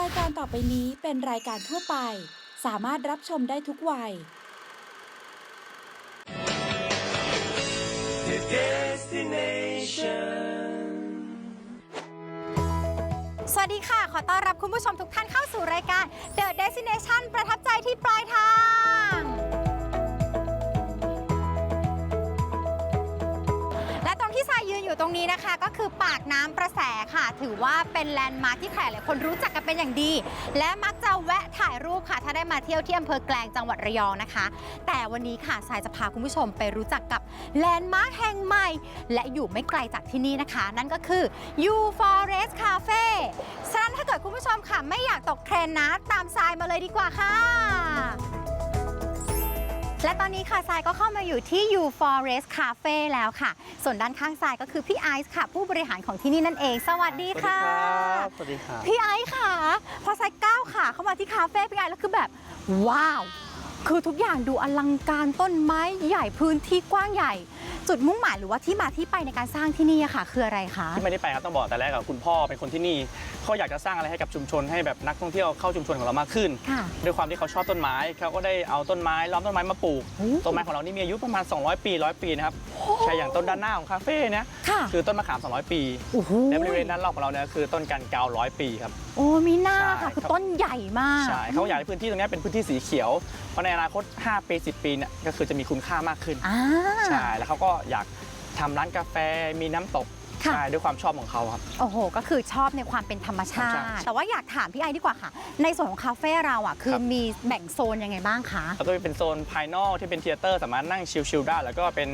รายการต่อไปนี้เป็นรายการทั่วไป สามารถรับชมได้ทุกวัย The destination. สวัสดีค่ะ ขอต้อนรับคุณผู้ชมทุกท่านเข้าสู่รายการ The Destination ประทับใจที่ปลายทาง ตรงนี้นะคะก็คือปากน้ำประแสค่ะ ถือว่าเป็นแลนด์มาร์คที่ใครหลายคนรู้จักกันเป็นอย่างดี และมักจะแวะถ่ายรูปค่ะ ถ้าได้มาเที่ยวที่อำเภอแกลงจังหวัดระยองนะคะ แต่วันนี้ค่ะทรายจะพาคุณผู้ชมไปรู้จักกับแลนด์มาร์คแห่งใหม่ และอยู่ไม่ไกลจากที่นี่นะคะ นั่นก็คือ U Forest Cafe ฉะนั้นถ้าเกิดคุณผู้ชมค่ะ ไม่อยากตกเทรนนะตามทรายมาเลยดีกว่าค่ะ และตอนนี้ค่ะทรายก็เข้ามาอยู่ที่ U Forest Cafe แล้วค่ะ ส่วนด้านข้างทรายก็คือพี่ไอซ์ค่ะ ผู้บริหารของที่นี่นั่นเอง สวัสดีค่ะ สวัสดีครับพี่ไอซ์ค่ะ พอทรายก้าวขาเข้ามาที่คาเฟ่พี่ไอซ์แล้วคือแบบ ว้าว คือทุกอย่างดูอลังการต้นไม้ใหญ่พื้นที่กว้างใหญ่ จุดมุ่งหมายหรือว่าที่มาที่ไปในการสร้างที่นี่อะค่ะ คืออะไรคะที่ไม่ได้ไปครับต้องบอกแต่แรกกับคุณพ่อเป็นคนที่นี่เขาอยากจะสร้างอะไรให้กับชุมชนให้แบบนักท่องเที่ยวเข้าชุมชนของเรามากขึ้น ค่ะ ด้วยความที่เขาชอบต้นไม้เขาก็ได้เอาต้นไม้ล้อมต้นไม้มาปลูกโอ้ต้นไม้ของเรานี่มีอายุประมาณ 200 ปี100 ปีนะครับใช่อย่างต้นด้านหน้าของคาเฟ่เนี่ยค่ะ คือต้นมะขาม 200 ปีโอ้โหและบริเวณด้านรอบของเราเนี่ยคือต้นกันเกาวร้อยปีครับ โอ้มีหน้าค่ะใช่คือครับ ต้นใหญ่มาก ใช่เขาอยากให้พื้นที่ตรงเนี้ยเป็นพื้นที่สีเขียว เพราะในอนาคต 5 ปี 10 ปีเนี่ยก็คือจะมีคุณค่ามากขึ้นอ่า ใช่แล้วเขาก็อยากทำร้านกาแฟมีน้ำตกค่ะ ใช่ด้วยความชอบของเขาครับ โอ้โห ก็คือชอบในความเป็นธรรมชาธรรมติชาติแต่ว่าอยากถามพี่ไอดีกว่าค่ะ ในส่วนของคาเฟ่เราอะ คือครับ มีแบ่งโซนยังไงบ้างคะ แล้วก็เป็นโซนภายนอกที่เป็นเทเตอร์สามารถนั่งชิลๆได้ แล้วก็เป็น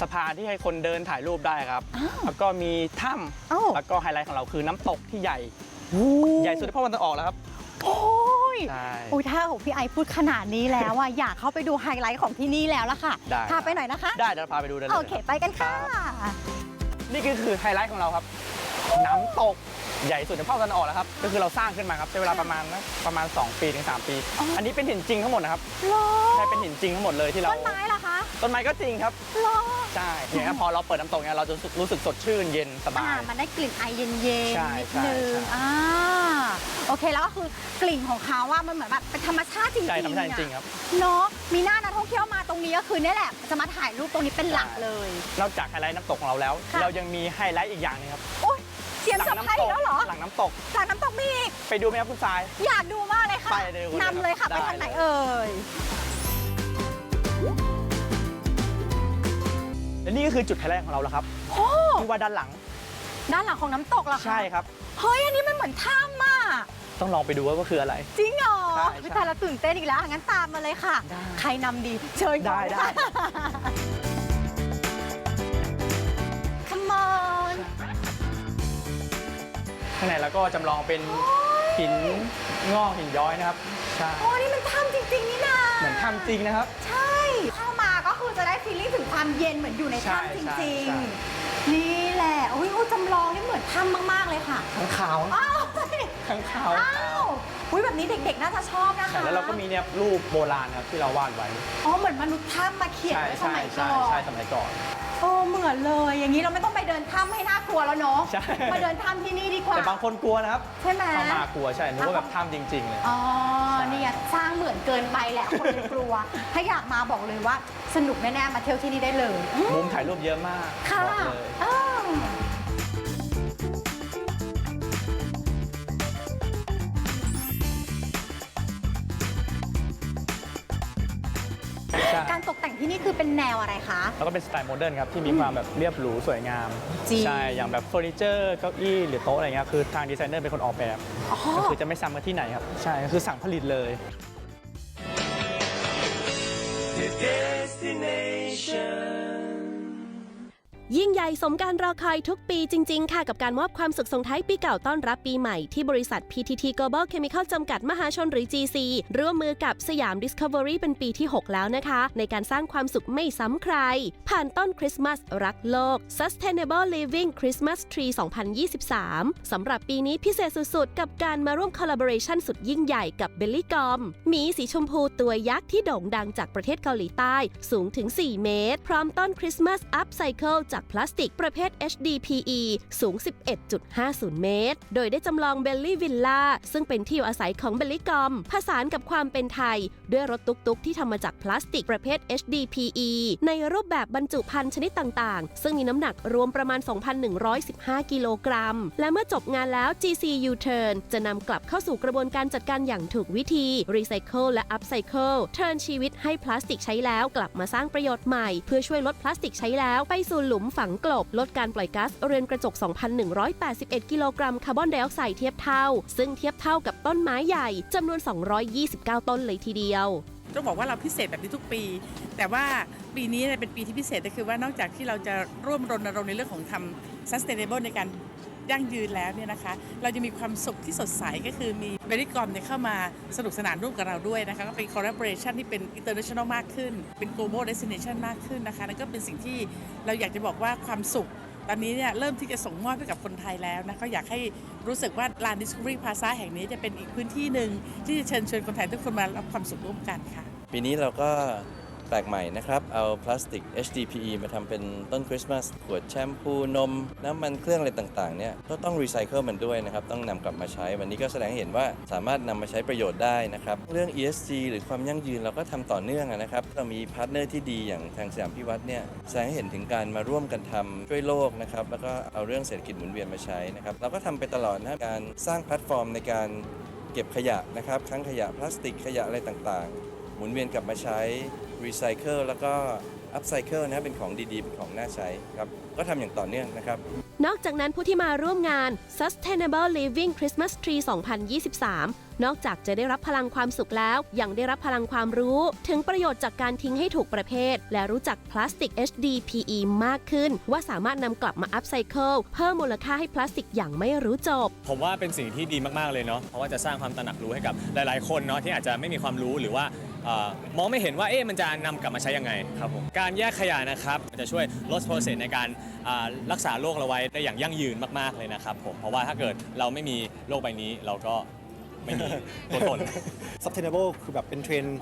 สะพานที่ให้คนเดินถ่ายรูปได้ครับ แล้วก็มีถ้อ้าวำแล้วก็ไฮไลท์ของเราคือน้ำตกที่ใหญ่ ใหญ่สุดในภาคตะวันออกแล้วครับ โอ้ยใช่ โอ้ยถ้าของพี่ไอพูดขนาดนี้แล้วอะอยากเข้าไปดูไฮไลท์ของที่นี่แล้วล่ะค่ะได้ พาไปหน่อยนะคะ ได้เดี๋ยวพาไปดูได้เลยโอเคไปกันค่ะ นี่ก็คือไฮไลท์ของเราครับ น้ำตกใหญ่สุดในภาคตะวันออกแล้วครับ ก็คือเราสร้างขึ้นมาครับใช้เวลาประมาณนะประมาณ 2 ปีถึง 3 ปี อ๋ออั อันนี้เป็นหินจริงทั้งหมดนะครับรอใช่เป็นหินจริงทั้งหมดเลยที่เราต้นไม้ล่ะคะต้นไม้ก็จริงครับรอใช่อย่างนี้ยพอเราเปิดน้ำตกเนี่ยเราจะรู้สึกสดชื่นเย็นสบาอ่าย มันได้กลิ่นไอเย็นๆใช่นิดใช่นึงใช่ อ่า โอเคแล้วก็คือกลิ่นของเขาว่ามันเหมือนแบบเป็นธรรมชาติจริงๆใช่ธรรมชาติจอะริงๆครับ เนาะมีหน้านักท่องเที่ยวมาตรงนี้ก็คือเนี่ยแหละจะมาถ่ายรูปตรงนี้เป็นหลักเลย นอกจากไฮไลท์น้ำตกของเราแล้ว ค่ะ เรายังมีไฮไลท์อีกอย่างหนึงครับโอ๊ยเตรียมเซอร์ไพรส์อีกแล้วเหรอหลังน้ำตกหลังน้ำตกมีอีก ไปดูไหมครับคุณทราย อยากดูมากเลยค่ะไปเลยคุณนำเลยค่ะ ได้ ไปทางไหนเอ่ย และนี่ก็คือจุดไฮไลท์ของเราแล้วครับโอ้ ที่ว่าด้านหลัง ด้านหลังของน้ำตกเหรอคะใช่ครับ เฮ้ย อันนี้มันเหมือนถ้ำอะ ต้องลองไปดูว่าว่าคืออะไร จริงเหรอใช่อุ๊ยใช่แต่ละตื่นเต้นอีกแล้ว งั้นตามมาเลยค่ะ ได้ใครนำดีเชิญก่อนได้ได้ค่ะ Come on ข้างในแล้วก็จำลองเป็นหินงอกหินย้อยนะครับใช่โอ้นี่มันถ้ำจริง ๆ นี่นาเหมือนถ้ำจริงนะครับ ใช่ เข้ามาก็คือจะได้ฟีลลิ่งถึงความเย็นเหมือนอยู่ในใช่ถ้ำจใช่ริง ใช่ ๆ นี่แหละโอ้ยโอ้ยจำลองนี่เหมือนถ้ำมาก ๆ เลยค่ะข้างขาวอ้าวข้างขาวอ้าวอุ้ยแบบนี้เด็ก ๆ น่าจะชอบนะคะแล้วเราก็มีเนี่ยรูปโบราณครับที่เราวาดไว้อ๋อเหมือนมนุษย์ถ้ำมาเขียนใช่ไว้สใช่มัยก่ใช่อนใช่สมัยก่อน โอ้เหมือนเลย อย่างนี้เราไม่ต้องไปเดินถ้ำให้น่ากลัวแล้วเนาะใช่ มาเดินถ้ำที่นี่ดีกว่า แต่บางคนกลัวนะครับใช่ไหม เข้ามากลัวใช่นึกว่าแบบถ้ำจริง ๆ เลย อ๋อใช่เนี่ยสร้างเหมือนเกินไปแหละคนเลยกลัว ถ้าอยากมาบอกเลยว่า สนุกแน่ๆมาเที่ยวที่นี่ได้เลยอืมมุมถ่ายรูปเยอะมากค่ะบอกเลยอ้า ที่นี่คือเป็นแนวอะไรคะ แล้วก็เป็นสไตล์โมเดิร์นครับที่มีความแบบเรียบหรูสวยงามจริง ใช่อย่างแบบเฟอร์นิเจอร์เก้าอี้หรือโต๊ะอะไรเงี้ยคือทางดีไซเนอร์เป็นคนออกแบบอ๋อก็คือจะไม่ซ้ำกันที่ไหนครับใช่ก็คือสั่งผลิตเลย The ยิ่งใหญ่สมการรอคอยทุกปีจริง ๆ ค่ะ กับการมอบความสุขส่งท้ายปีเก่าต้อนรับปีใหม่ ที่บริษัท PTT Global Chemical จำกัดมหาชนหรือ GC ร่วมมือกับสยาม Discovery เป็นปีที่ 6 แล้วนะคะ ในการสร้างความสุขไม่ซ้ำใคร ผ่านต้นคริสต์มาสรักโลก Sustainable Living Christmas Tree 2023 สำหรับปีนี้พิเศษสุด ๆ กับการมาร่วม collaboration สุดยิ่งใหญ่กับ Belly Gum หมีสีชมพูตัวยักษ์ที่โด่งดังจากประเทศเกาหลีใต้ สูงถึง 4 เมตร พร้อมต้นคริสต์มาสอัพไซเคิลจากจากพลาสติกประเภท HDPE สูง 11.50 เมตร โดยได้จำลองเบลลี่วิลล่าซึ่งเป็นที่อยู่อาศัยของเบลลี่กอม ผสานกับความเป็นไทย ด้วยรถตุกๆ ที่ทำมาจากพลาสติกประเภท HDPE ในรูปแบบบรรจุภัณฑ์ชนิดต่างๆ ซึ่งมีน้ำหนักรวมประมาณ 2,115 กิโลกรัม และเมื่อจบงานแล้ว GC U-Turn จะนำกลับเข้าสู่กระบวนการจัดการอย่างถูกวิธี Recycle และ Upcycle เทิร์นชีวิตให้พลาสติกใช้แล้วกลับมาสร้างประโยชน์ใหม่ เพื่อช่วยลดพลาสติกใช้แล้วไปสู่หลุมฝังกลบ ลดการปล่อยก๊าซเรือนกระจก 2,181 กิโลกรัมคาร์บอนไดออกไซด์เทียบเท่า ซึ่งเทียบเท่ากับต้นไม้ใหญ่จำนวน 229 ต้นเลยทีเดียวต้องบอกว่าเราพิเศษแบบนี้ทุกปี แต่ว่าปีนี้เนี่ยเป็นปีที่พิเศษก็คือว่านอกจากที่เราจะร่วมรณรงค์ในเรื่องของทำ sustainable ในการ ยั่งยืนแล้วเนี่ยนะคะ เราจะมีความสุขที่สดใสก็คือมีเบริกอมเนี่ยเข้ามาสนุกสนานร่วมกับเราด้วยนะคะ ก็เป็น collaboration ที่เป็น international มากขึ้น เป็น global destination มากขึ้นนะคะนั่นก็เป็นสิ่งที่เราอยากจะบอกว่าความสุขตอนนี้เนี่ยเริ่มที่จะส่งมอบให้กับคนไทยแล้วนะก็อยากให้รู้สึกว่าลาน Discovery Plaza แห่งนี้จะเป็นอีกพื้นที่หนึ่งที่จะเชิญชวนคนไทยทุกคนมารับความสุขร่วมกันค่ะ ปีนี้เราก็ ปลกใหม่นะครับ เอาพลาสติก HDPE มาทำเป็นต้นคริสต์มาสขวดแชมพูนม น้ำมันเครื่องอะไรต่างๆเนี่ยก็ต้องรีไซเคิลมันด้วยนะครับ ต้องนำกลับมาใช้ วันนี้ก็แสดงให้เห็นว่าสามารถนำมาใช้ประโยชน์ได้นะครับ เรื่อง ESG หรือความยั่งยืนเราก็ทำต่อเนื่องนะครับ เรามีพาร์ทเนอร์ที่ดีอย่างทางสยามพิวัตรเนี่ยแสดงให้เห็นถึงการมาร่วมกันทำช่วยโลกนะครับแล้วก็เอาเรื่องเศรษฐกิจหมุนเวียนมาใช้นะครับเราก็ทำไปตลอดนะการสร้างแพลตฟอร์มในการเก็บขยะนะครับทั้งขยะพลาสติกขยะอะไรต่างๆ หมุนเวียนกลับมาใช้ รีไซเคิลแล้วก็อัพไซเคิลนะเป็นของดีๆ เป็นของน่าใช้ครับ ก็ทำอย่างต่อเนื่องนะครับ นอกจากนั้นผู้ที่มาร่วมงาน Sustainable Living Christmas Tree 2023 นอกจากจะได้รับพลังความสุขแล้ว ยังได้รับพลังความรู้ ถึงประโยชน์จากการทิ้งให้ถูกประเภท และรู้จักพลาสติก HDPE มากขึ้น ว่าสามารถนำกลับมาอัพไซเคิลเพิ่มมูลค่าให้พลาสติกอย่างไม่รู้จบ ผมว่าเป็นสิ่งที่ดีมากๆเลยเนาะเพราะว่าจะสร้างความตระหนักรู้ให้กับหลายๆ คนเนาะที่อาจจะไม่มีความรู้หรือว่า เอ่อมองไม่เห็นว่าเอ๊ะมันจะนำกลับมาใช้ยังไงครับผมการแยกขยะนะครับจะช่วยลดโปรเซสในการอ่ารักษาโลกเราไว้ได้อย่างยั่งยืนมากๆเลยนะครับผมเพราะว่าถ้าเกิดเราไม่มีโลกใบนี้เราก็ไม่มีตัวตน sustainable คือแบบเป็นเทรนด์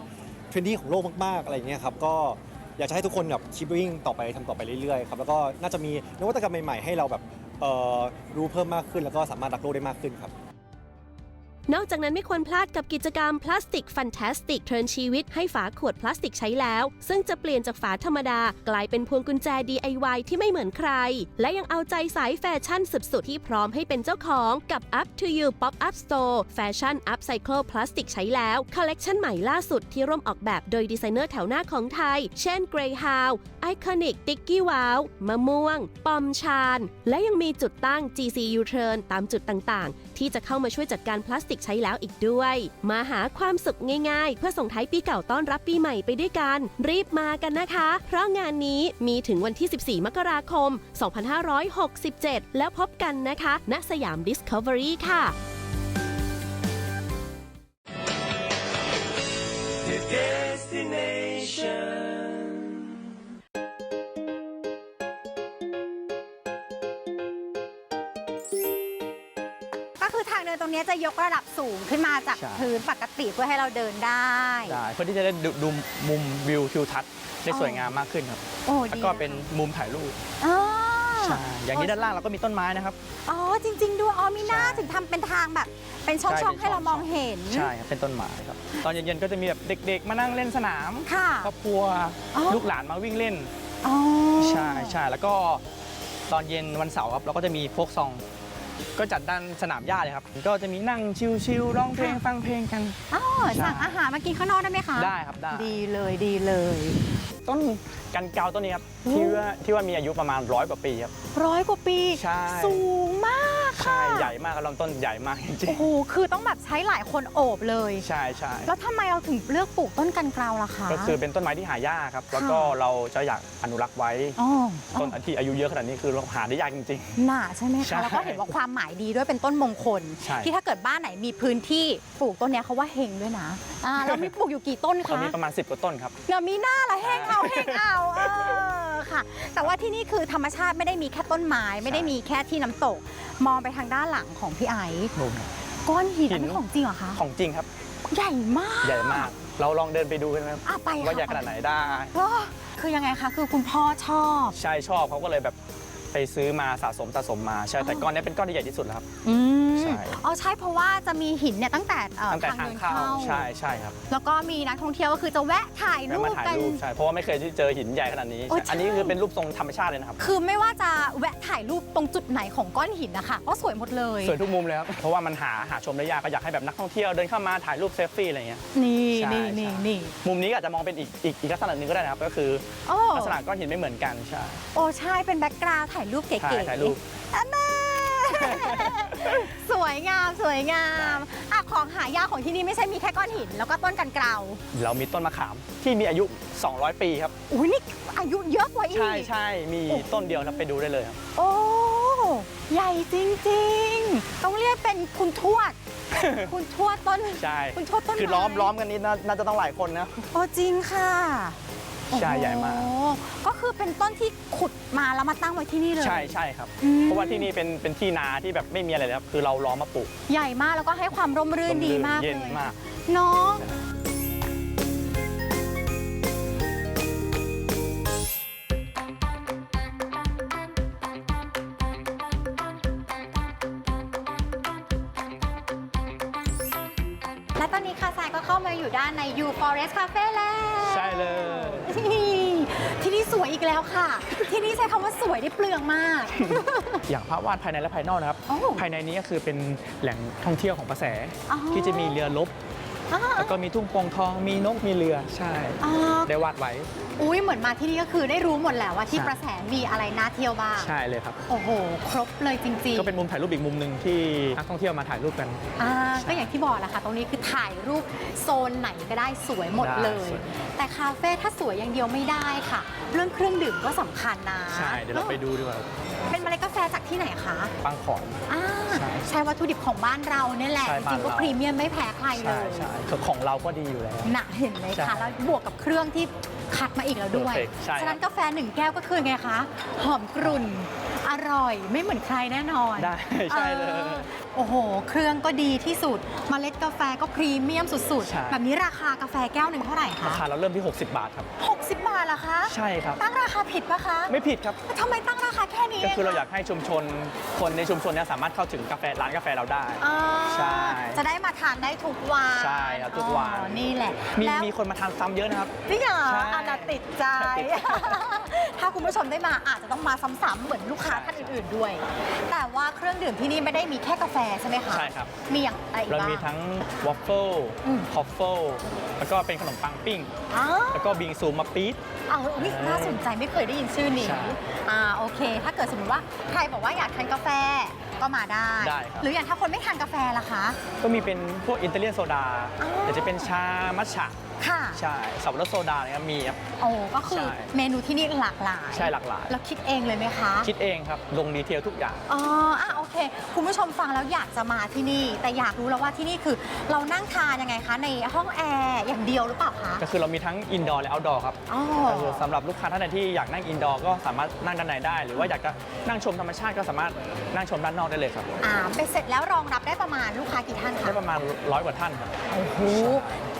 เทรนดี้ของโลกมากๆ อะไรอย่างเงี้ยครับ ก็อยากจะให้ทุกคนแบบ keep doing ต่อไปทำต่อไปเรื่อยๆ ครับ แล้วก็น่าจะมีนวัตกรรมใหม่ๆ ให้เราแบบเอ่อรู้เพิ่มมากขึ้น แล้วก็สามารถรักโลกได้มากขึ้นครับ นอกจากนั้นไม่ควรพลาดกับกิจกรรมพลาสติกฟัน t a สติกเทิร์นชีวิตให้ฝาขวดพลาสติกใช้แล้ว ซึ่งจะเปลี่ยนจากฝาธรรมดา กลายเป็นพวงกุญแจ DIY ที่ไม่เหมือนใคร และยังเอาใจสายแฟชั่นสุดๆ ที่พร้อมให้เป็นเจ้าของกับ Up to You Pop Up Store แฟชั่น Upcycle พลาสติกใช้แล้วคอลเลกชันใหม่ล่าสุดที่ร่วมออกแบบโดยดีไซเนอร์แถวหน้าของไทย เช่น Greyhound Iconic Dicky Wow มะม่วง ปอมชาน และยังมีจุดตั้ง GC U-Turn ตามจุดต่างๆ ที่จะเข้ามาช่วยจัดการพลาสติกใช้แล้วอีกด้วย มาหาความสุขง่ายๆ เพื่อส่งท้ายปีเก่าต้อนรับปีใหม่ไปด้วยกัน รีบมากันนะคะ เพราะงานนี้มีถึงวันที่ 14 มกราคม 2567 แล้วพบกันนะคะณสยาม Discovery ค่ะ The destination. อทางเดินตรงนี้จะยกระดับสูงขึ้นมาจากใช่ พื้นปกติเพื่อให้เราเดินได้ ได้เพื่อที่จะได้ดูดูมุมวิวทิวทัศน์ได้สวยงามมากขึ้นครับโอ้แล้วดีก็เป็นมุมถ่ายรูปอ๋อใช่อย่างนี้ด้านล่างเราก็มีต้นไม้นะครับ อ๋อจริง ๆ ด้วยอ๋อมีหน้าใช่ถึงทำเป็นทางแบบ เป็นช่ใช่องๆให้เราเป็นช่องมองเห็น ใช่ครับเป็นต้นไม้ครับ ตอนเย็นๆก็จะมีแบบเด็ก ๆ มานั่งเล่นสนามค่ะ ครอบครัวอ๋อ ลูกหลานมาวิ่งเล่น อ๋อใช่ใช่แล้วก็ตอนเย็นวันเสาร์ครับเราก็จะมีโฟกซอง ก็จัดด้านสนามหญ้าเลยครับ ก็จะมีนั่งชิลๆร้องเพลงฟังเพลงกัน อ๋อสั่งอาหารมากินข้างนอกได้ไหมคะ ได้ครับได้ ดีเลยดีเลย ต้น กันเกาต้นนี้ครับที่ว่าที่ว่ามีอายุประมาณร้อยกว่าปีครับ ร้อยกว่าปี ใช่ สูงมากค่ะใช่ใหญ่มากครับลำต้นใหญ่มากจริโอ้งโหคือต้องแบบใช้หลายคนโอบเลย ๆใช่ใช่แล้วทำไมเราถึงเลือกปลูกต้นกันเกลาล่ะคะก็คือเป็นต้นไม้ที่หายากครับ แล้วก็เราจะอยากอนุรักษ์ไว้ อ๋อต้นที่อายุเยอะขนาดนี้คือเราหาได้ยากจริง หนาใช่ไหมใช่คะแล้วก็เห็นว่าความหมายดีด้วยเป็นต้นมงคล ใช่ ที่ถ้าเกิดบ้านไหนมีพื้นที่ปลูกต้นเนี้ยเขาว่าเฮงด้วยนะอ่าเรามีปลูกอยู่กี่ต้นๆตอนคะนี้ประมาณ 10กว่าต้นครับ เดี๋ยวมีหน้าละเฮงเอาเฮงเอาเออค่ะ แต่ว่าที่นี่คือธรรมชาติไม่ได้มีแค่ต้นไม้ ไม่ได้มีแค่ที่น้ำตก มองไปทางด้านหลังของพี่ไอซ์ก้อนหินหิน อันนี้ของจริงเหรอคะ ของจริงครับ ใหญ่มาก ใหญ่มาก เราลองเดินไปดูกันนะครับอะไปค่ะ ว่าใหญ่ขนาดไหนได้ว้าคือยังไงคะ คือคุณพ่อชอบใช่ชอบเขาก็เลยแบบ ไปซื้อมาสะสมสะสมมาใช่แต่ก้อนนี้เป็นก้อนที่ใหญ่ที่สุดแล้วครับ อืมใช่ อ๋อใช่เพราะว่าจะมีหินเนี่ยตั้งแต่เอ่อตั้งแต่ทางทางเดินเข้าเข้าใช่ใช่ครับแล้วก็มีนักท่องเที่ยวก็คือจะแวะถ่ายแวะรูมาปถ่ายกัน รูปใช่เพราะว่าไม่เคยที่เจอหินใหญ่ขนาดนี้โอ้ใช่อันนี้ใช่คือเป็นรูปทรงธรรมชาติเลยนะครับคือไม่ว่าจะแวะถ่ายรูปตรงจุดไหนของก้อนหินนะคะก็สวยหมดเลย สวยทุกมุมเลยครับเพราะว่ามันหาหาชมได้ยากก็อยากให้แบบนักท่องเที่ยวเดินเข้ามาถ่ายรูปเซลฟี่อะไรเงี้ย นี่ใช่นี่ใช่ นี่นี่มุมนี้ก็อาจจะมองเป็นอีกอีกอีกลักษณะหนึ่งก็ได้นะครับก็คือโอ้ลักษณะก้อนหินไม่เหมือนกันใช่ โอ้ใช่เป็นแบ็กกราวด์ถ่ายรูปเก๋ใช่ๆถ่ายรูป อันน่าสวยงามสวยงามอะของหายากของที่นี่ไม่ใช่มีแค่ก้อนหิน แล้วก็ต้นกันเกลาเรามีต้นมะขามที่มีอายุ 200 ปีครับ อุ้ยนี่อายุเยอะกว่าอีก ใช่ใช่มีต้นเดียวครับไปดูได้เลยครับ โอ้ ใหญ่จริงๆ ต้องเรียกเป็นคุณทวด คุณทวดต้น ใช่ คุณทวดต้นคือไม้ล้อมล้อมกันนี้น่าน่าจะต้องหลายคนนะ โอ้จริงค่ะ ใช่ใหญ่มาก โอ้ก็คือเป็นต้นที่ขุดมาแล้วมาตั้งไว้ที่นี่เลย ใช่ใช่ครับ อืม เพราะว่าที่นี่เป็นเป็นที่นาที่แบบไม่มีอะไรเลยครับ คือเราล้อมมาปลูกใหญ่มากแล้วก็ให้ความร่มรื่นดีมากเย็นเลยมาก เนาะและตอนนี้ค่ะทรายก็เข้ามาอยู่ด้านใน U Forest Cafe แล้ว ใช่เลย ที่นี่สวยอีกแล้วค่ะ ที่นี่ใช้คำว่าสวยได้เปลืองมาก อย่างภาพวาดภายในและภายนอกนะครับ โอ้ภายในนี้ก็คือเป็นแหล่งท่อง튀ยวของประแส อ๋อ ที่จะมีเรือลบอ่า แล้วก็มีทุ่งโปงทองมีนกมีเรือใช่อ่าได้วาดไว้ อุ้ยเหมือนมาที่นี่ก็คือได้รู้หมดแล้วว่าที่ใช่ ประแสมีอะไรน่าเที่ยวบ้าง ใช่เลยครับ โอ้โห ครบเลยจริงๆก็เป็นมุมถ่ายรูปอีกมุมหนึ่งที่นักท่องเที่ยวมาถ่ายรูปกันอ่าใช่ก็อย่างที่บอกแหละค่ะ ตรงนี้คือถ่ายรูปโซนไหนก็ได้สวยหมดได้เลยสวย แต่คาเฟ่ถ้าสวยอย่างเดียวไม่ได้ค่ะ เรื่องเครื่องดื่มก็สำคัญนะใช่ เดี๋ยวเราไปดูดีกว่าเป็นเมล็ดกาแฟจากที่ไหนคะ ปังขอน อ่าใช่ใช้วัตถุดิบของบ้านเราเนี่ยแหละ ใช่จบ้านริงๆก็เราพรีเมียมไม่แพ้ใครเลใช่ย ใช่คือของเราก็ดีอยู่แล้ว หนะเห็นไหมใช่คะ แล้วบวกกับเครื่องที่คัดมาอีกแล้วด้วย Perfect ใช่ครับ ฉะนั้นกาแฟหนึ่งแก้วก็คือไงคะ หอมกรุ่น อร่อยไม่เหมือนใครแน่นอนได้ใช่เลย ออโอ้โห เครื่องก็ดีที่สุดเมล็ดกาแฟก็พรีเมียมสุดใช่ ๆ แบบนี้ราคากาแฟแก้วหนึ่งเท่าไหร่ราคะ คาเราเริ่มที่ 60 บาทครับ 60 บาทเหรอคะ ใช่ครับ ตั้งราคาผิดปะคะไม่ผิดครับ ทำไมตั้งราคาแค่นี้ก็คือเรางะอยากให้ชุมชนคนในชุมชนเนี้สามารถเข้าถึงกาแฟร้านกาแฟเราได้ อ่าใช่จะได้มาทานได้ทุกวันใช่ครับทุกวัน อ๋อนี่แหละมีแล้ว มีคนมาทานซ้ำเยอะนะครับ จริงเหรอใช่อานาติดใจ ติดใจ ถ้าคุณผู้ชมได้มาอาจจะต้องมาซ้ำๆเหมือนลูกค้าท่านอื่นๆด้วย แต่ว่าเครื่องดื่มที่นี่ไม่ได้มีแค่กาแฟใช่ไหมคะใช่ครับ มีอย่างอะไรอีกเราบ้าง มีทั้งวอฟเฟิลอืม คอฟเฟิลแล้วก็เป็นขนมปังปิ้งอ๋อแล้วก็บิงซูมาปี๊ด เอาอุ๊ยน่าสนใจไม่เคยได้ยินชื่อนี้ใช่อ่าโอเค ถ้าเกิดสมมติว่าใครบอกว่าอยากทานกาแฟก็มาได้ ได้ครับ หรืออย่างถ้าคนไม่ทานกาแฟล่ะคะ ก็มีเป็นพวกอิตาเลียนโซดาอ๋อเดี๋ยวจะเป็นชา มัทฉะ ค่ะ ใช่ สับปะรดโซดาเนี่ยครับมีครับ โอ้ก็คือใช่เมนูที่นี่หลากหลายใช่หลากหลายแล้วคิดเองเลยไหมคะ คิดเองครับ ลงดีเทลทุกอย่าง อ๋ออะโอ เค คุณผู้ชมฟังแล้วอยากจะมาที่นี่ แต่อยากรู้แล้วว่าที่นี่คือเรานั่งทานยังไงคะในห้องแอร์อย่างเดียวหรือเปล่าคะก็คือเรามีทั้งอินดอร์และเอาท์ดอร์ครับอ๋อ ก็คือสำหรับลูกค้าท่านใดที่อยากนั่งอินดอร์ก็สามารถนั่งด้านในได้ หรือว่าอยากจะนั่งชมธรรมชาติก็สามารถนั่งชมด้านนอกได้เลยครับอ่าไปเสร็จแล้วรองรับได้ประมาณลูกค้ากี่ท่านคะ ได้ประมาณร้อยกว่าท่านครับ โอ้โห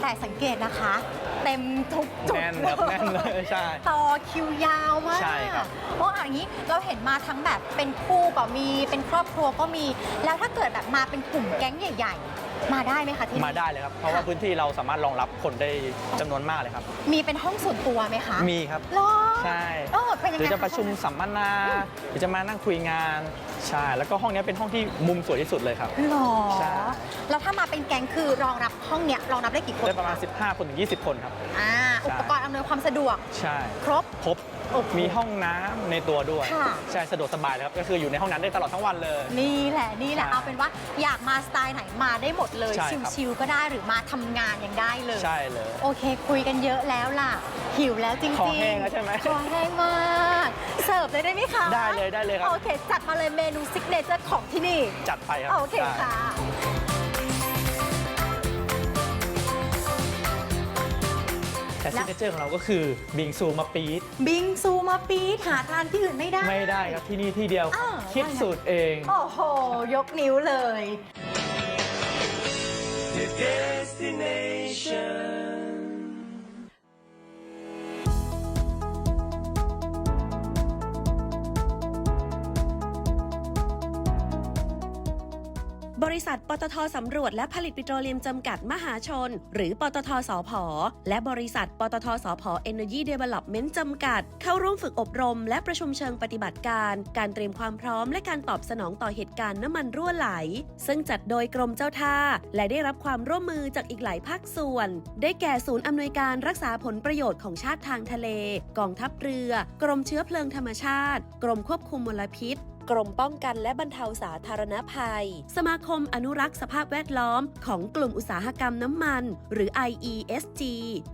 แต่สังเกตนะคะ เต็มทุกจุดแน่นครับแน่นเลยใช่ ต่อคิวยาวมากใช่ครับเพราะอย่างนี้เราเห็นมาทั้งแบบเป็นคู่ก็มีเป็นครอบครัวก็มี แล้วถ้าเกิดแบบมาเป็นกลุ่มแก๊งใหญ่ ๆ มาได้ไหมคะที่นี่มาได้เลยครับ เพราะว่าพื้นที่เราสามารถรองรับคนได้จำนวนมากเลยครับ มีเป็นห้องส่วนตัวไหมคะมีครับ เหรอใช่ เออเป็นยังหรืไงอจะประชุมสัมมนาหรือจะมานั่งคุยงาน ใช่ แล้วก็ห้องนี้เป็นห้องที่มุมสวยที่สุดเลยครับ หรอ ใช่ แล้วถ้ามาเป็นแก๊งคือรองรับห้องเนี้ยรองรับได้กี่คนได้ประมาณ 15 คนถึง 20 คนครับ อ่าใช่อุปกรณ์อำนวยความสะดวก ใช่ ครบ ครบ โอ้โหมีห้องน้ำในตัวด้วย ค่ะ ใช่ สะดวกสบายเลยครับ ก็คืออยู่ในห้องนั้นได้ตลอดทั้งวันเลย นี่แหละนี่แหละใช่เอาเป็นว่าอยากมาสไตล์ไหนมาได้หมดเลย ใช่ครับ ชิลๆก็ได้หรือมาทำงานยังได้เลย ใช่เลย โอเค คุยกันเยอะแล้วล่ะ หิวแล้วจริงๆคอแห้งแล้วใช่ไหมคอแห้งมาก เสิร์ฟเลยได้ไหมคะได้เลยได้เลยครับ โอเค จัดมาเลยเมนูซิกเนเจอร์ของที่นี่ จัดไปครับโอเคได้ค่ะ แต่ซิกเนเจอร์ของเราก็คือบิงซูมาปี๊ดบิงซูมาปีดหาทานที่อื่นไม่ได้ ไม่ได้ครับที่นี่ที่เดียวอ้าวคิดสูตรเอง โอ้โห ยกนิ้วเลย The destination. ริษัท ปตทสำรวจและผลิตปิโตรเลียมจำกัดมหาชน หรือปตทสพและบริษัท ปตทสพ Energy Development จำกัด เข้าร่วมฝึกอบรม และประชุมเชิงปฏิบัติการ การเตรียมความพร้อมและการตอบสนองต่อเหตุการณ์น้ำมันรั่วไหล ซึ่งจัดโดยกรมเจ้าท่า และได้รับความร่วมมือจากอีกหลายภาคส่วน ได้แก่ศูนย์อำนวยการรักษาผลประโยชน์ของชาติทางทะเล กองทัพเรือ กรมเชื้อเพลิงธรรมชาติ กรมควบคุมมลพิษ กรมป้องกันและบรรเทาสาธารณภัย สมาคมอนุรักษ์สภาพแวดล้อม ของกลุ่มอุตสาหกรรมน้ำมัน หรือ IESG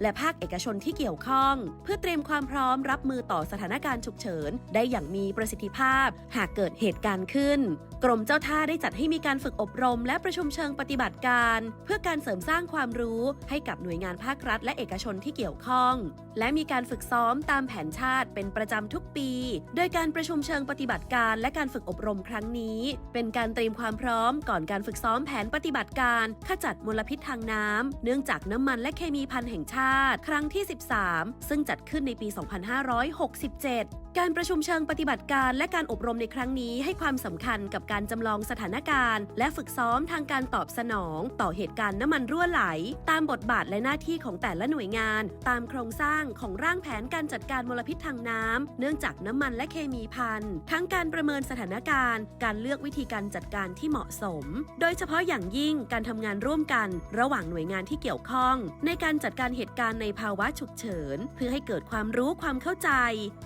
และภาคเอกชนที่เกี่ยวข้อง เพื่อเตรียมความพร้อมรับมือต่อสถานการณ์ฉุกเฉิน ได้อย่างมีประสิทธิภาพ หากเกิดเหตุการณ์ขึ้น กรมเจ้าท่าได้จัดให้มีการฝึกอบรม และประชุมเชิงปฏิบัติการ เพื่อการเสริมสร้างความรู้ให้กับหน่วยงานภาครัฐ และเอกชนที่เกี่ยวข้อง และมีการฝึกซ้อมตามแผนชาติเป็นประจำทุกปี โดยการประชุมเชิงปฏิบัติการ และการฝึกอบรมครั้งนี้ เป็นการเตรียมความพร้อม ก่อนการฝึกซ้อมแผนปฏิบัติการ ขจัดมลพิษทางน้ำเนื่องจากน้ำมันและเคมีพันแห่งชาติ ครั้งที่ 13 ซึ่งจัดขึ้นในปี 2567 การประชุมเชิงปฏิบัติการ และการอบรมในครั้งนี้ให้ความสำคัญกับการจำลองสถานการณ์ และฝึกซ้อมทางการตอบสนอง ต่อเหตุการณ์น้ำมันรั่วไหล ตามบทบาทและหน้าที่ของแต่ละหน่วยงาน ตามโครงสร้างของร่างแผนการจัดการมลพิษทางน้ำเนื่องจากน้ำมันและเคมีพันทั้งการประเมินสถานการณ์ การเลือกวิธีการจัดการที่เหมาะสม โดยเฉพาะอย่างยิ่งการทำงานร่วมกัน ระหว่างหน่วยงานที่เกี่ยวข้อง ในการจัดการเหตุการณ์ในภาวะฉุกเฉิน เพื่อให้เกิดความรู้ความเข้าใจ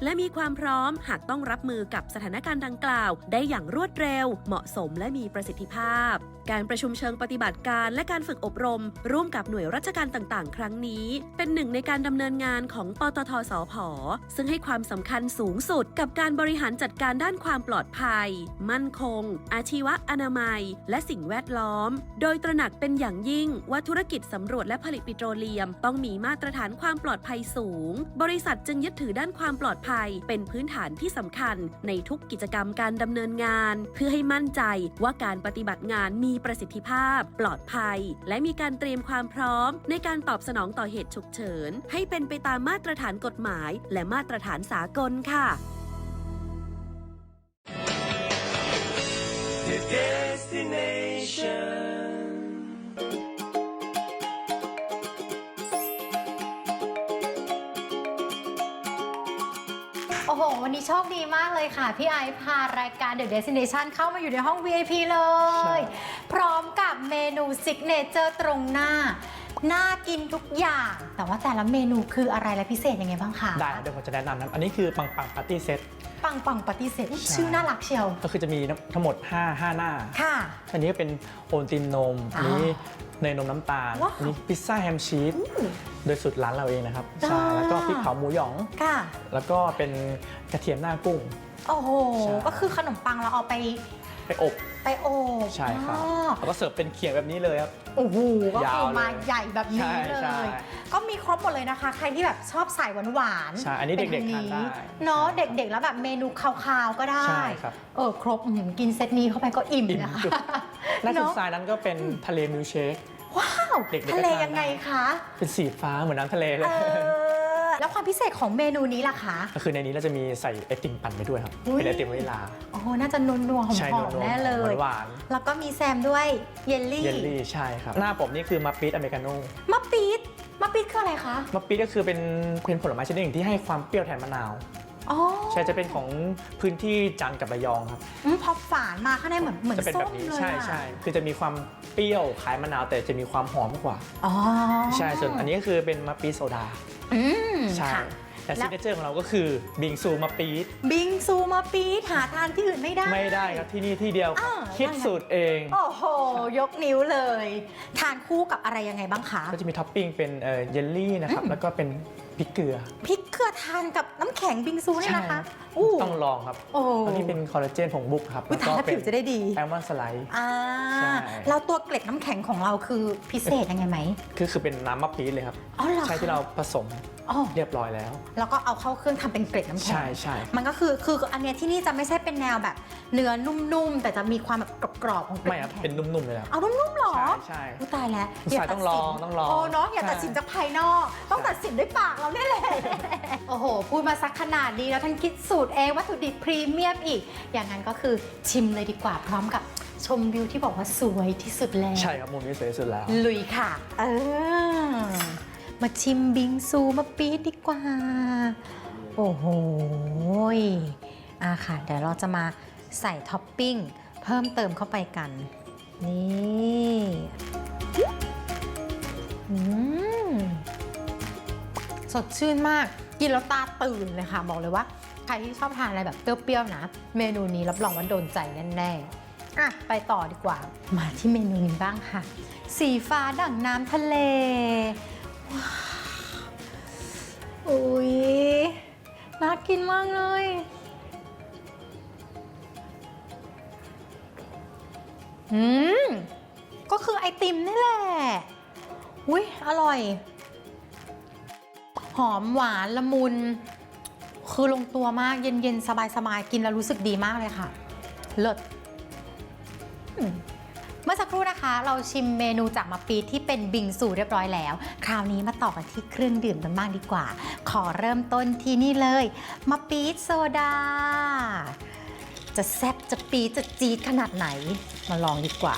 และมีความพร้อมหากต้องรับมือกับสถานการณ์ดังกล่าว ได้อย่างรวดเร็วเหมาะสมและมีประสิทธิภาพ การประชุมเชิงปฏิบัติการและการฝึกอบรม ร่วมกับหน่วยราชการต่างๆ ครั้งนี้ เป็นหนึ่งในการดำเนินงานของปตทสพซึ่งให้ความสำคัญสูงสุด กับการบริหารจัดการด้านความปลอดภัย มั่นคง อาชีวะอนามัย และสิ่งแวดล้อม โดยตระหนักเป็นอย่างยิ่งว่าธุรกิจสำรวจและผลิตปิโตรเลียม ต้องมีมาตรฐานความปลอดภัยสูง บริษัทจึงยึดถือด้านความปลอดภัย เป็นพื้นฐานที่สำคัญ ในทุกกิจกรรมการดำเนินงาน เพื่อให้มั่นใจว่าการปฏิบัติงานมีประสิทธิภาพ ปลอดภัย และมีการเตรียมความพร้อม ในการตอบสนองต่อเหตุฉุกเฉิน ให้เป็นไปตามมาตรฐานกฎหมาย และมาตรฐานสากลค่ะ destination. โอ้โห วันนี้โชคดีมากเลยค่ะ พี่ไอซ์พารายการ The Destination เข้ามาอยู่ในห้อง VIP เลย พร้อมกับเมนูซิกเนเจอร์ตรงหน้า น่ากินทุกอย่าง แต่ว่าแต่ละเมนูคืออะไรและพิเศษยังไงบ้างคะได้เดี๋ยวผมจะแนะนำนะอันนี้คือปังปังปาร์ตี้เซต ปังปังปฏิเสธอุ๊ยชื่อน่ารักเชียว ก็คือจะมีทั้งหมด 5 5 หน้า ค่ะ อันนี้ก็เป็นโอนตินนมอันนี้เนยนมน้ำตาลว้าว อันนี้พิซซ่าแฮมชีสโดยสุดร้านเราเองนะครับจ้าใช่แล้วก็พริกเผาหมูหยอง ค่ะ แล้วก็เป็นกระเทียมหน้ากุ้ง โอ้โห ใช่ ก็คือขนมปังเราเอาไปไปอบ ไปโอบใช่ครับอ๋อแล้วก็เสิร์ฟเป็นเขียงแบบนี้เลยครับ โอ้โหก็ยาคืวอเลยมาใหญ่แบบนี้ใช่เลใช่ยก็มีครบหมดเลยนะคะ ใครที่แบบชอบใส่หวานๆใช่อันนี้เด็กๆป็ทานได้เนาะเด็กๆแล้วแบบเมนูคาวๆก็ได้ใช่ครับ เออครบอื้อหือกินเซตนี้เข้าไปก็อิ่มอิ่มนะคะจุกหน้าสุดเนาะซ้ายนั้นก็เป็นทะเลมิลเชค ว้าวเด็กๆก็ทะเลทานยังไงได้คะ เป็นสีฟ้าเหมือนน้ำทะเลเลเอยอแล้ว ความพิเศษของเมนูนี้ล่ะคะก็คือในนี้เราจะมีใส่ไอติมปั่นไปด้วยครับอุ๊ยเป็นไอติมวานิลา โอ้โหน่าจะนัวๆหอใช่มๆแน่เลย หวานแล้วก็มีแซมด้วยเยลๆลี่เยลลี่ใช่ครับ หน้าผมนี่คือมาปี๊ดอเมริกาโน่มะปี๊ดมะปี๊ดคืออะไรคะมะปี๊ดก็คือเป็นเป็นผลไม้ชนิดหนึ่งที่ให้ความเปรี้ยวแทนมะนาว อ๋อใช่จะเป็นของพื้นที่จันทร์กับระยองครับ อืมพอฝานมาข้างในเหมือนเหมือนจะเป็นส้แบมบนี้เลยใช่อะใช่คือจะมีความเปรี้ยวคล้ายมะนาวแต่จะมีความหอมกว่า อ๋อใช่ส่วนอันนี้ก็คือเป็นมะปี๊ดโซดา อืมใช่ค่ะ แต่แล้ซิวกเนเจอร์ของเราก็คือบิงซูมะปี๊ดบิงซูมาปี๊ดหาทานที่อื่นไม่ได้ ไม่ได้ครับที่นี่ที่เดียวครับอ้าวคิดสูตรเอง โอ้โห ยกนิ้วเลย ทานคู่กับอะไรยังไงบ้างคะ ก็จะมีท็อปปิ้งเป็นเอ่อเยลลี่นะครับ แล้วก็เป็น พริกเกลือพริกเกลือทานกับน้ำแข็งบิงซูเนี่ยนะคะใช่อู้ ต้องลองครับโอ้ อันนี้เป็นคอลลาเจนผงบุกครับอุ๊ยทานแล้วผิวจะได้ดีแอลมอนด์สไลด์ อ่าใช่แล้วตัวเกล็ดน้ำแข็งของเราคือพิเศษยังไงไหม คือคือเป็นน้ำมะปี๊ดเลยครับ อ๋อเหรอใช่ที่เราผสมอ๋อ เรียบร้อยแล้ว แล้วก็เอาเข้าเครื่องทำเป็นเกล็ดน้ำแข็ง ใช่ใช่มันก็คือคืออันเนี้ยที่นี่จะไม่ใช่เป็นแนวแบบ เนื้อนุ่มๆ แต่จะมีความแบบกรอบๆของเกล็ไม่ดครับน้ำแข็งเป็นนุ่มๆเลยครับ เอานุ่มๆเหรอใช่ใช่ อุ๊ยตายแล้วคุณสายต้องลองต้องลองโอ้เนาะอย่าใช่ตัดสินจากภายนอก ต้องตัดสินด้วยปากเราเนี่ยแหละ โอ้โห พูดมาสักขนาดนี้แล้วท่านคิดสูตรเองวัตถุดิบพรีเมียมอีก อย่างนั้นก็คือชิมเลยดีกว่าพร้อมกับชมวิวที่บอกว่าสวยที่สุดแล้ว ใช่ครับมุมนี้สวยที่สุดแล้ว ลุยค่ะ เออ มาชิมบิงซูมาปี๊ดดีกว่า โอ้โหยอะค่ะ เดี๋ยวเราจะมาใส่ท็อปปิ้ง เพิ่มเติมเข้าไปกัน นี่ อืม สดชื่นมาก กินแล้วตาตื่นเลยค่ะ บอกเลยว่า ใครที่ชอบทานอะไรแบบเปรี้ยวๆนะ เมนูนี้รับรองว่าโดนใจแน่ๆอะไปต่อดีกว่า มาที่เมนูนี้บ้างค่ะ สีฟ้าดั่งน้ำทะเลว้าอุ้ยน่ากินมากเลยอืม ก็คือไอติมนี่แหละ อุ้ยอร่อย หอมหวานละมุน คือลงตัวมากเย็นๆ สบายๆ กินแล้วรู้สึกดีมากเลยค่ะ เลิศเมื่อสักครู่นะคะ เราชิมเมนูจากมาปีดที่เป็นบิงซูเรียบร้อยแล้ว คราวนี้มาต่อกันที่เครื่องดื่มกันบ้างดีกว่า ขอเริ่มต้นที่นี่เลยมาปีดโซดา จะแซ่บจะปีดจะจี๊ดขนาดไหน มาลองดีกว่า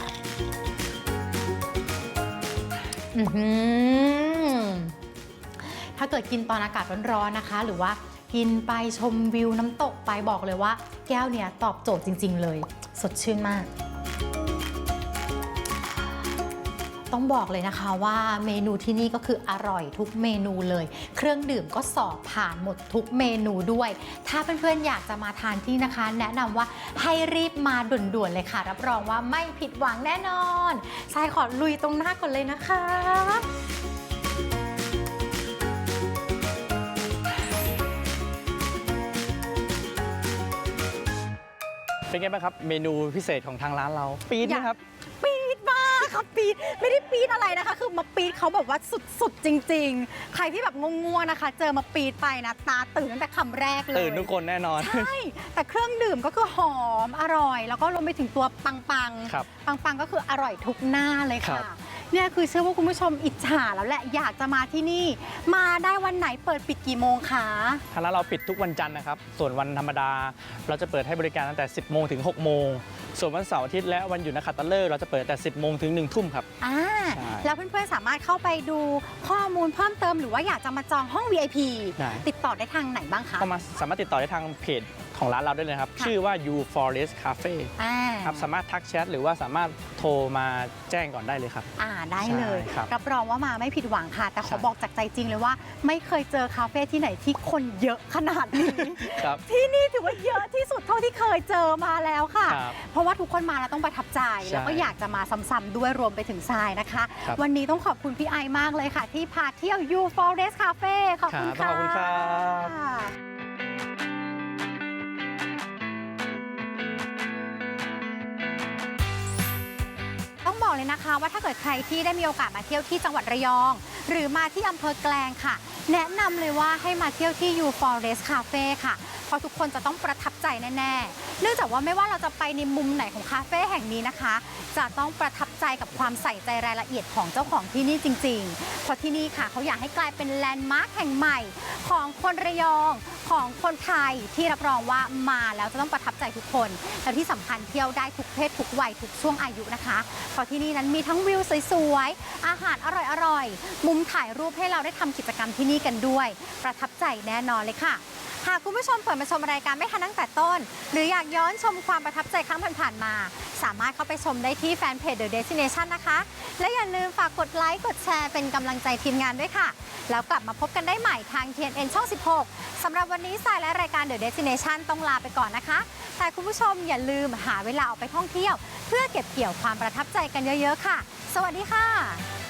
อือหือ ถ้าเกิดกินตอนอากาศร้อนๆนะคะ หรือว่ากินไปชมวิวน้ำตกไปบอกเลยว่า แก้วเนี่ยตอบโจทย์จริง ๆ เลย สดชื่นมาก ต้องบอกเลยนะคะว่าเมนูที่นี่ก็คืออร่อยทุกเมนูเลย เครื่องดื่มก็สอบผ่านหมดทุกเมนูด้วย ถ้าเพื่อนๆอยากจะมาทานที่นะคะ แนะนำว่าให้รีบมาด่วนๆเลยค่ะ รับรองว่าไม่ผิดหวังแน่นอนทรายขอลุยตรงหน้าก่อนเลยนะคะ เป็นไงบ้างครับ เมนูพิเศษของทางร้านเรา ปี๊ดนะครับ ปี๊ดมากครับปี๊ดไม่ได้ปี๊ดอะไรนะคะ คือมาปี๊ดเขาแบบว่าสุดๆจริง ๆ ใครที่แบบง่วงๆนะคะ เจอมาปี๊ดไปนะตาตื่นตั้งแต่คำแรกเลย ตื่นทุกคนแน่นอน ใช่ แต่เครื่องดื่มก็คือหอมอร่อย แล้วก็รวมไปถึงตัวปังปังๆครับปังปังๆก็คืออร่อยทุกหน้าเลยครัค่ะบ เนี่ยคือเชื่อว่าคุณผู้ชมอิจฉาแล้วแหละอยากจะมาที่นี่ มาได้วันไหนเปิดปิดกี่โมงคะทางร้านเราปิดทุกวันจันทร์นะครับ ส่วนวันธรรมดา เราจะเปิดให้บริการตั้งแต่ 10 โมงถึง 6 โมง ส่วนวันเสาร์อาทิตย์และวันหยุดนักขัตฤกษ์เราจะเปิดแต่ 10 โมงถึง 1 ทุ่มครับ อ่าใช่แล้วเพื่อนๆสามารถเข้าไปดูข้อมูลเพิ่มเติมหรือว่าอยากจะมาจองห้อง VIP ได้ ติดต่อได้ทางไหนบ้างคะก็มาสามารถติดต่อได้ทางเพจ ของร้านเราได้เลยครับ ค่ะ ชื่อว่า U Forest Cafe อ่าครับสามารถทักแชทหรือว่าสามารถโทรมาแจ้งก่อนได้เลยครับ อ่าได้เลย ใช่ครับรับรองว่ามาไม่ผิดหวังค่ะ แต่ขอใช่ บอกจากใจจริงเลยว่า ไม่เคยเจอคาเฟ่ที่ไหนที่คนเยอะขนาดนี้ ครับ ที่นี่ถือว่าเยอะที่สุดเท่าที่เคยเจอมาแล้วค่ะ ครับ เพราะว่าทุกคนมาแล้วต้องประทับใจ ใช่แล้วก็อยากจะมาซ้ำๆด้วยรวมไปถึงทรายนะคะ ครับ วันนี้ต้องขอบคุณพี่ไอมากเลยค่ะ ที่พาเที่ยว U Forest Cafe ขอบคุณครับค่ะขอบคุณครับต้องบ เลยนะคะ ว่าถ้าเกิดใครที่ได้มีโอกาสมาเที่ยวที่จังหวัดระยอง หรือมาที่อำเภอแกลงค่ะ แนะนำเลยว่าให้มาเที่ยวที่ U Forest Cafe ค่ะ เพราะทุกคนจะต้องประทับใจแน่ ๆ เนื่องจากว่าไม่ว่าเราจะไปในมุมไหนของคาเฟ่แห่งนี้นะคะ จะต้องประทับใจกับความใส่ใจรายละเอียดของเจ้าของที่นี่จริงๆ เพราะที่นี่ค่ะเขาอยากให้กลายเป็นแลนด์มาร์คแห่งใหม่ ของคนระยองของคนไทยที่รับรองว่ามาแล้วจะต้องประทับใจทุกคน และที่สำคัญเที่ยวได้ทุกเพศทุกวัยทุกช่วงอายุนะคะ เพราะที่นี่นั้นมีทั้งวิวสวยๆ อาหารอร่อยๆ มุมถ่ายรูปให้เราได้ทำกิจกรรมที่นี่กันด้วย ประทับใจแน่นอนเลยค่ะ หากคุณผู้ชมเปิดมาชมรายการไม่ทันตั้งแต่ต้น หรืออยากย้อนชมความประทับใจครั้งผ่านๆมา สามารถเข้าไปชมได้ที่แฟนเพจ The Destination นะคะ และอย่าลืมฝากกดไลค์กดแชร์เป็นกำลังใจทีมงานด้วยค่ะ แล้วกลับมาพบกันได้ใหม่ทาง TNN ช่อง 16สำหรับวันนี้สายและรายการ The Destination ต้องลาไปก่อนนะคะ แต่คุณผู้ชมอย่าลืมหาเวลาออกไปท่องเที่ยว เพื่อเก็บเกี่ยวความประทับใจกันเยอะ ๆ ค่ะ สวัสดีค่ะ